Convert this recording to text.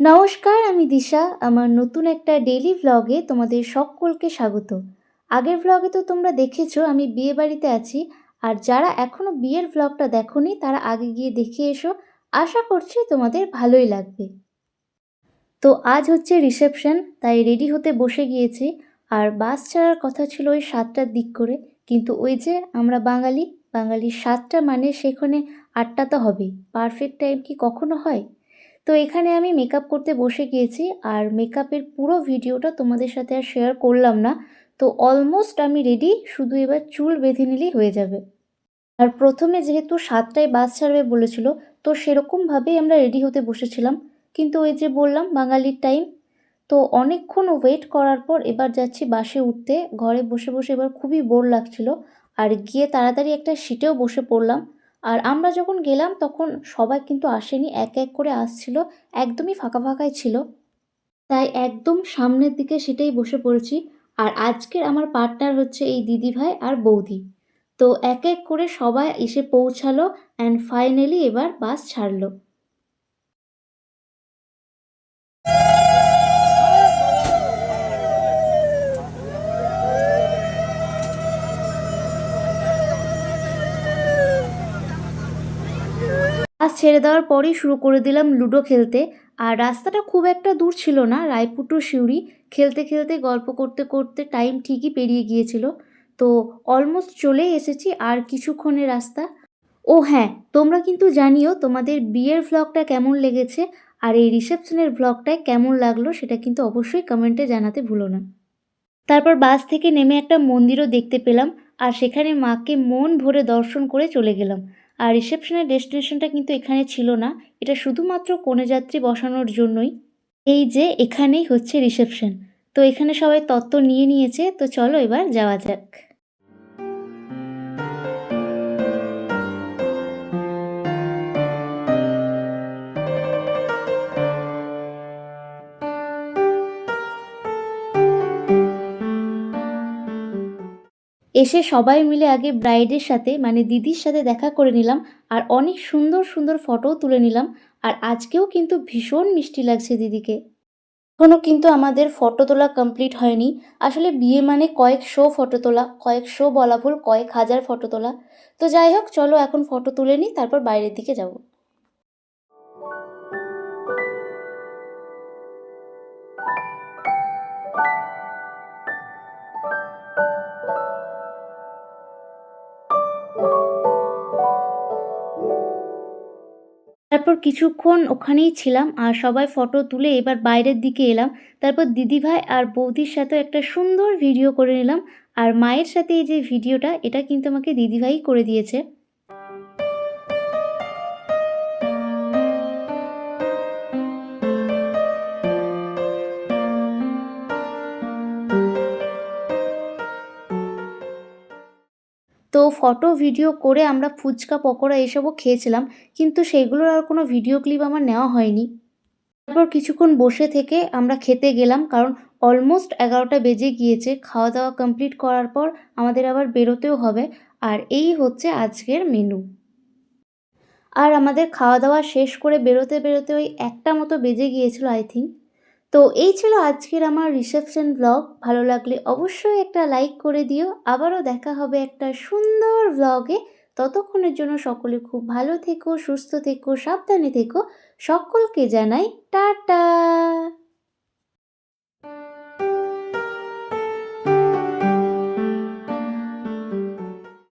নমস্কার, আমি দিশা। আমার নতুন একটা ডেইলি ভ্লগে তোমাদের সকলকে স্বাগত। আগের ভ্লগে তো তোমরা দেখেছ, আমি বিয়ে বাড়িতে আছি। আর যারা এখনও বিয়ের ভ্লগটা দেখোনি, তারা আগে গিয়ে দেখে এসো। আশা করছি তোমাদের ভালোই লাগবে। তো আজ হচ্ছে রিসেপশন তাই রেডি হতে বসে গিয়েছি। আর বাস ছাড়ার কথা ছিল ওই সাতটার দিক করে। কিন্তু ওই যে আমরা বাঙালি, বাঙালির সাতটা মানে সেখানে আটটা তো হবেই। পারফেক্ট টাইম কি কখনো হয়? তো এখানে আমি মেকআপ করতে বসে গিয়েছি আর মেকআপের পুরো ভিডিওটা তোমাদের সাথে আর শেয়ার করলাম না। তো অলমোস্ট আমি রেডি শুধু এবার চুল বেঁধে নিলেই হয়ে যাবে। আর প্রথমে যেহেতু সাতটায় বাস ছাড়বে বলেছিল, তো সেরকমভাবেই আমরা রেডি হতে বসেছিলাম। কিন্তু ওই যে বললাম, বাঙালির টাইম তো অনেকক্ষণ ওয়েট করার পর এবার যাচ্ছি বাসে উঠতে। ঘরে বসে বসে এবার খুবই বোর লাগছিল। আর গিয়ে তাড়াতাড়ি একটা সিটেও বসে পড়লাম। আর আমরা যখন গেলাম তখন সবাই কিন্তু আসেনি, এক এক করে আসছিল, একদমই ফাঁকা ফাঁকাই ছিল। তাই একদম সামনের দিকে সেটাই বসে পড়েছি। আর আজকের আমার পার্টনার হচ্ছে এই দিদি ভাই আর বৌদি। তো এক এক করে সবাই এসে পৌঁছালো অ্যান্ড ফাইনালি এবার বাস ছাড়লো। বাস ছেড়ে দেওয়ার পরেই শুরু করে দিলাম লুডো খেলতে। আর রাস্তাটা খুব একটা দূর ছিল না রায়পুর টু সিউড়ি। খেলতে খেলতে, গল্প করতে করতে টাইম ঠিকই পেরিয়ে গিয়েছিল। তো অলমোস্ট চলে এসেছি আর কিছুক্ষণের রাস্তা। ও হ্যাঁ তোমরা কিন্তু জানিও তোমাদের বিয়ের ভ্লগটা কেমন লেগেছে আর এই রিসেপশনের ভ্লগটায় কেমন লাগল সেটা কিন্তু অবশ্যই কমেন্টে জানাতে ভুলো না। তারপর বাস থেকে নেমে একটা মন্দিরও দেখতে পেলাম আর সেখানে মাকে মন ভরে দর্শন করে চলে গেলাম। আর রিসেপশনের ডেস্টিনেশনটা কিন্তু এখানে ছিল না। এটা শুধুমাত্র কনেযাত্রী বসানোর জন্যই। এই যে, এখানেই হচ্ছে রিসেপশন। তো এখানে সবাই তত্ত্ব নিয়ে নিয়েছে। তো চলো এবার যাওয়া যাক। এসে সবাই মিলে আগে ব্রাইডের সাথে মানে দিদির সাথে দেখা করে নিলাম আর অনেক সুন্দর সুন্দর ফটোও তুলে নিলাম। আর আজকেও কিন্তু ভীষণ মিষ্টি লাগছে দিদিকে। এখনও কিন্তু আমাদের ফটো তোলা কমপ্লিট হয়নি। আসলে বিয়ে মানে কয়েক শো ফটো তোলা, কয়েক শো বলা ভুল, কয়েক হাজার ফটো তোলা। তো যাই হোক, চলো এখন ফটো তুলে নিই, তারপর বাইরের দিকে যাব। তারপর কিছুক্ষণ ওখানেই ছিলাম আর সবাই ফটো তুলে এবার বাইরের দিকে এলাম। তারপর দিদিভাই আর বৌদির সাথে একটা সুন্দর ভিডিও করে নিলাম। আর মায়ের সাথে এই যে ভিডিওটা এটা কিন্তু আমাকে দিদিভাই করে দিয়েছে। তো ফটো ভিডিও করে আমরা ফুচকা, পকোড়া এসবও খেয়েছিলাম, কিন্তু সেগুলোর আর কোনো ভিডিও ক্লিপ আমার নেওয়া হয়নি। তারপর কিছুক্ষণ বসে থেকে আমরা খেতে গেলাম, কারণ অলমোস্ট এগারোটা বেজে গিয়েছে। খাওয়া দাওয়া কমপ্লিট করার পর আমাদের আবার বেরোতেও হবে। আর এই হচ্ছে আজকের মেনু আর আমাদের খাওয়া দাওয়া শেষ করে বেরোতে বেরোতে ওই একটা মতো বেজে গিয়েছিল আই থিঙ্ক তো এই ছিল আজকের আমার রিসেপশন ব্লগ ভালো লাগলে অবশ্যই একটা লাইক করে দিও। আবারও দেখা হবে একটা সুন্দর ব্লগে ততক্ষণের জন্য সকলে খুব ভালো থেকো, সুস্থ থেকো, সাবধানে থেকো। সকলকে জানাই টাটা।